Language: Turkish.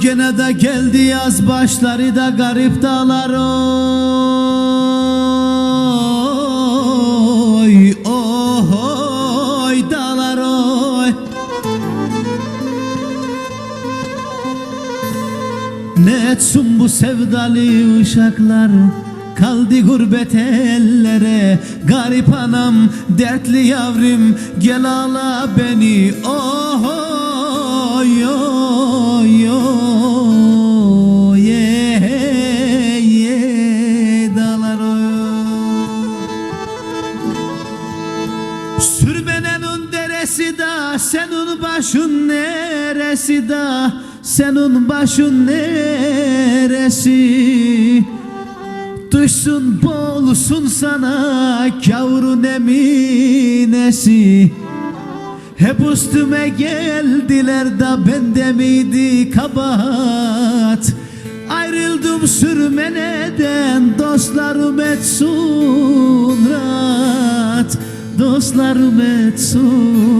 gene de geldi yaz başları da garip dağlar oy oy dağlar oy. Ne etsin bu sevdalı uşaklar? Kaldı gurbet ellere. Garip anam dertli yavrum Gel ağla beni Oh Deresi da? Senin başın neresi da? Senin başın neresi? Düşsün bolsun sana kavrun eminesi. Hep üstüme geldiler da bende miydi kabahat? Ayrıldım sürmeneden dostlarım etsun rahat. Dostlarım etsun